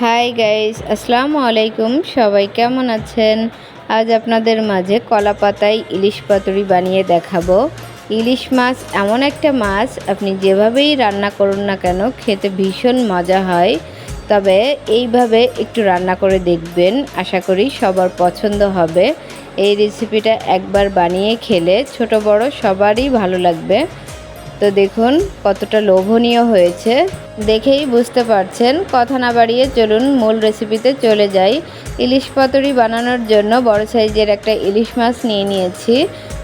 Hi guys আসসালামু আলাইকুম সবাই কেমন আছেন? আজ আপনাদের মাঝে কলা পাতায় ইলিশ পাতুরি বানিয়ে দেখাবো। ইলিশ মাছ এমন একটা মাছ, আপনি যেভাবেই রান্না করুন না কেন, খেতে ভীষণ মজা হয়। তবে এইভাবে একটু রান্না করে দেখবেন, আশা করি সবার পছন্দ হবে। এই রেসিপিটা একবার বানিয়ে খেলে ছোট বড় সবারই ভালো লাগবে। তো দেখুন কতটা লোভনীয় হয়েছে। দেখেই বুঝতে পারছেন। কথা না বাড়িয়ে চলুন মূল রেসিপিতে চলে যাই। ইলিশ পাতুরি বানানোর জন্য বড় সাইজের একটা ইলিশ মাছ নিয়ে নিয়েছি।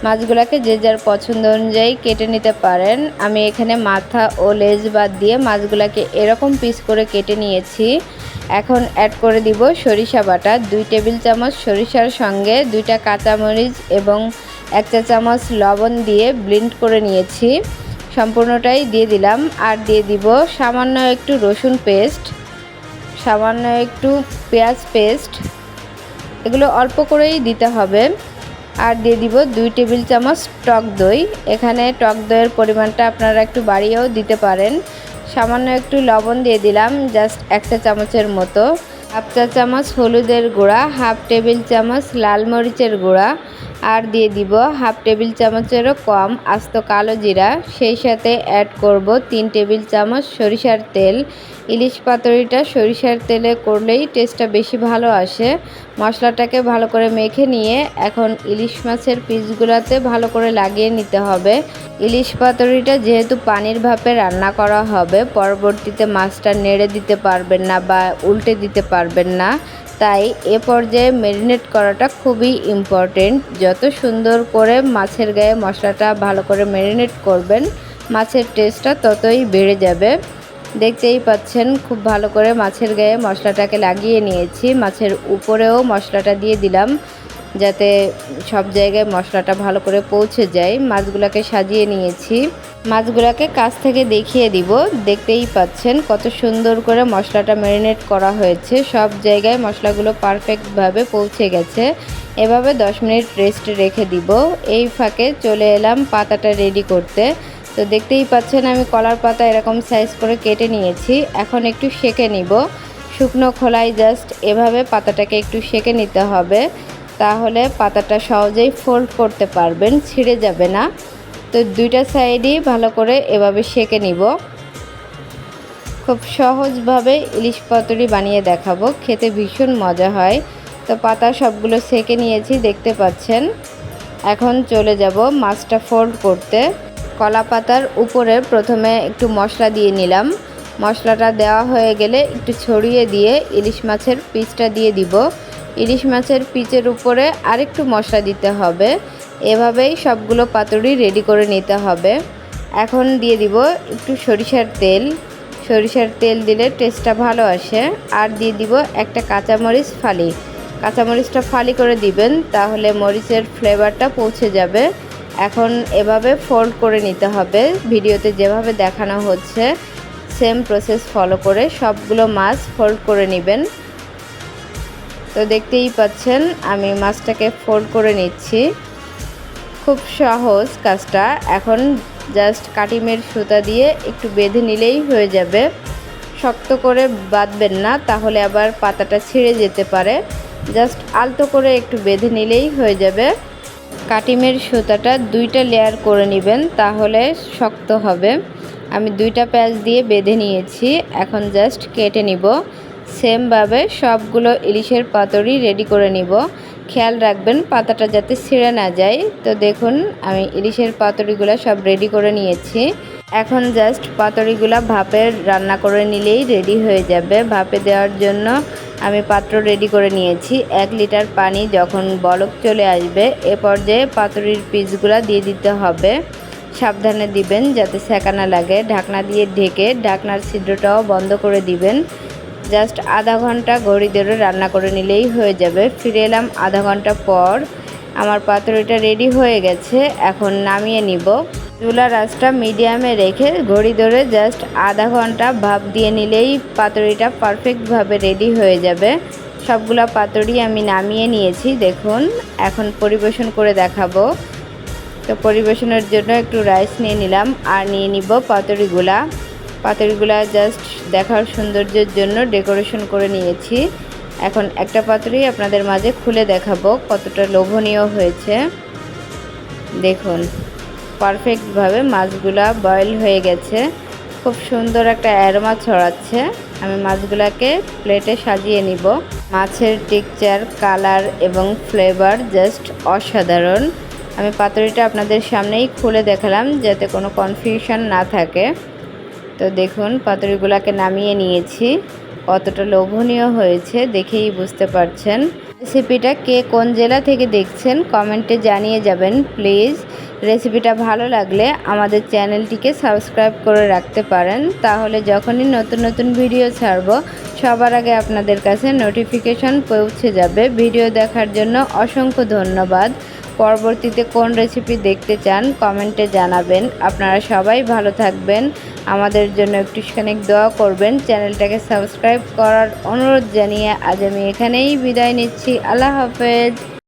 মাছগুলোকে যে যার পছন্দ অনুযায়ী কেটে নিতে পারেন। আমি এখানে মাথা ও লেজ বাদ দিয়ে মাছগুলোকে এরকম পিস করে কেটে নিয়েছি। এখন অ্যাড করে দিব সরিষা বাটা। দুই টেবিল চামচ সরিষার সঙ্গে দুইটা কাঁচামরিচ এবং এক চা চামচ লবণ দিয়ে ব্লিন্ড করে নিয়েছি। সম্পূর্ণটাই দিয়ে দিলাম। আর দিয়ে দিব সামান্য একটু রসুন পেস্ট, সামান্য একটু পেঁয়াজ পেস্ট। এগুলো অল্প করেই দিতে হবে। আর দিয়ে দিব দুই টেবিল চামচ টক দই। এখানে টক দইয়ের পরিমাণটা আপনারা একটু বাড়িয়েও দিতে পারেন। সামান্য একটু লবণ দিয়ে দিলাম, জাস্ট এক চা চামচের মতো। হাফ চা চামচ হলুদের গুঁড়া, হাফ টেবিল চামচ লাল মরিচের গুঁড়া আর দিয়ে দিব হাফ টেবিল চামচেরও কম আস্ত কালো জিরা। সেই সাথে অ্যাড করব তিন টেবিল চামচ সরিষার তেল। ইলিশ পাতুরিটা সরিষার তেলে করলেই টেস্টটা বেশি ভালো আসে। মশলাটাকে ভালো করে মেখে নিয়ে এখন ইলিশ মাছের পিসগুলোতে ভালো করে লাগিয়ে নিতে হবে। ইলিশ পাতুরিটা যেহেতু পানির ভাপে রান্না করা হবে, পরবর্তীতে মাছটা নেড়ে দিতে পারবেন না বা উল্টে দিতে পারবেন না। তাই এ পর্যায়ে ম্যারিনেট করাটা খুবই ইম্পর্টেন্ট যত সুন্দর করে মাছের গায়ে মশলাটা ভালো করে ম্যারিনেট করবেন, মাছের টেস্টটা ততই বেড়ে যাবে। দেখতেই পাচ্ছেন, খুব ভালো করে মাছের গায়ে মশলাটাকে লাগিয়ে নিয়েছি। মাছের উপরেও মশলাটা দিয়ে দিলাম। যাতে সব জায়গায় মশলাটা ভালো করে পৌঁছে যায়। মাছগুলোকে সাজিয়ে নিয়েছি। মাছগুলোকে কাছ থেকে দেখিয়ে দিব। দেখতেই পাচ্ছেন কত সুন্দর করে মশলাটা ম্যারিনেট করা হয়েছে। সব জায়গায় মশলাগুলো পারফেক্টভাবে পৌঁছে গেছে। এভাবে 10 মিনিট রেস্ট রেখে দিব। এই ফাঁকে চলে এলাম পাতাটা রেডি করতে। তো দেখতেই পাচ্ছেন আমি কলার পাতা এরকম সাইজ করে কেটে নিয়েছি। এখন একটু সেকে নিব। শুকনো খোলায় জাস্ট এভাবে পাতাটাকে একটু সেকে নিতে হবে। তাহলে পাতাটা সহজেই ফোল্ড করতে পারবেন, ছিঁড়ে যাবে না। তো দুইটা সাইডই ভালো করে এভাবে সেকে নিব। খুব সহজভাবে ইলিশ পাতুরি বানিয়ে দেখাবো, খেতে ভীষণ মজা হয়। তো পাতা সবগুলো সেকে নিয়েছি, দেখতে পাচ্ছেন। এখন চলে যাব মাছটা ফোল্ড করতে। কলা পাতার উপরে প্রথমে একটু মশলা দিয়ে নিলাম। মশলাটা দেওয়া হয়ে গেলে একটু ছড়িয়ে দিয়ে ইলিশ মাছের পিসটা দিয়ে দিব। ইলিশ মাছের পিচের উপরে আরেকটু মশলা দিতে হবে। এভাবেই সবগুলো পাতুরি রেডি করে নিতে হবে। এখন দিয়ে দিব একটু সরিষার তেল। সরিষার তেল দিলে টেস্টটা ভালো আসে। আর দিয়ে দিব একটা কাঁচামরিচ ফালি। কাঁচামরিচটা ফালি করে দিবেন, তাহলে মরিচের ফ্লেভারটা পৌঁছে যাবে। এখন এভাবে ফোল্ড করে নিতে হবে। ভিডিওতে যেভাবে দেখানো হচ্ছে সেম প্রসেস ফলো করে সবগুলো মাছ ফোল্ড করে নেবেন। তো দেখতেই পাচ্ছেন, আমি মাছটাকে ফোল্ড করে নিচ্ছি। খুব সহজ কাজটা। এখন জাস্ট কাটিমের সুতা দিয়ে একটু বেঁধে নিলেই হয়ে যাবে। শক্ত করে বাঁধবেন না, তাহলে আবার পাতাটা ছিঁড়ে যেতে পারে। জাস্ট আলতো করে একটু বেঁধে নিলেই হয়ে যাবে। কাটিমের সুতাটা দুইটা লেয়ার করে নেবেন, তাহলে শক্ত হবে। আমি দুইটা প্যাচ দিয়ে বেঁধে নিয়েছি, এখন জাস্ট কেটে নিব। সেমভাবে সবগুলো ইলিশের পাতুরি রেডি করে নিব। খেয়াল রাখবেন, পাতাটা যাতে ছিঁড়ে না যায়। তো দেখুন, আমি ইলিশের পাতুরিগুলো সব রেডি করে নিয়েছি। এখন জাস্ট পাতুরিগুলো ভাপে রান্না করে নিলেই রেডি হয়ে যাবে। ভাপে দেওয়ার জন্য আমি পাত্র রেডি করে নিয়েছি। এক লিটার পানি যখন বলক চলে আসবে, এ পর্যায়ে পাতুরির পিসগুলো দিয়ে দিতে হবে। সাবধানে দিবেন যাতে সেকানা লাগে। ঢাকনা দিয়ে ঢেকে ঢাকনার ছিদ্রটাও বন্ধ করে দিবেন। জাস্ট আধা ঘণ্টা ঘড়ি ধরে রান্না করে নিলেই হয়ে যাবে। ফিরে এলাম আধা ঘণ্টা পর। আমার পাতুরিটা রেডি হয়ে গেছে, এখন নামিয়ে নিব। চুলার আঁচটা মিডিয়ামে রেখে ঘড়ি ধরে জাস্ট আধা ঘণ্টা ভাপ দিয়ে নিলেই পাতুরিটা পারফেক্টভাবে রেডি হয়ে যাবে। সবগুলো পাতুরি আমি নামিয়ে নিয়েছি, দেখুন, এখন পরিবেশন করে দেখাবো। তো পরিবেশনের জন্য একটু রাইস নিয়ে নিলাম, আর নিয়ে নিব পাতুরিগুলা। পাতুরিগুলা জাস্ট দেখার সৌন্দর্যের জন্য ডেকোরেশন করে নিয়েছি। এখন একটা পাতুরি আপনাদের মাঝে খুলে দেখাবো কতটা লোভনীয় হয়েছে। দেখুন পারফেক্টভাবে মাছগুলা বয়েল হয়ে গেছে। খুব সুন্দর একটা অ্যারোমা ছড়াচ্ছে। আমি মাছগুলাকে প্লেটে সাজিয়ে নিব। মাছের টেক্সচার কালার এবং ফ্লেভার জাস্ট অসাধারণ। আমি পাতুরিটা আপনাদের সামনেই খুলে দেখালাম যাতে কোনো কনফিউশন না থাকে। তো দেখুন পাতুরিগুলাকে নামিয়ে নিয়েছি। কতটা লোভনীয় হয়েছে দেখেই বুঝতে পারছেন। রেসিপিটা কে কোন জেলা থেকে দেখছেন কমেন্টে জানিয়ে যাবেন, প্লিজ। রেসিপিটা ভালো লাগলে আমাদের চ্যানেলটিকে সাবস্ক্রাইব করে রাখতে পারেন। তাহলে যখনই নতুন নতুন ভিডিও ছাড়ব, সবার আগে আপনাদের কাছে নোটিফিকেশন পৌঁছে যাবে। ভিডিও দেখার জন্য অসংখ্য ধন্যবাদ। পরবর্তীতে কোন রেসিপি দেখতে চান কমেন্টে জানাবেন। আপনারা সবাই ভালো থাকবেন। আমাদের জন্য একটুখানি দোয়া করবেন। চ্যানেলটাকে সাবস্ক্রাইব করার অনুরোধ জানিয়ে আজ আমি এখানেই বিদায় নিচ্ছি। আল্লাহ হাফেজ।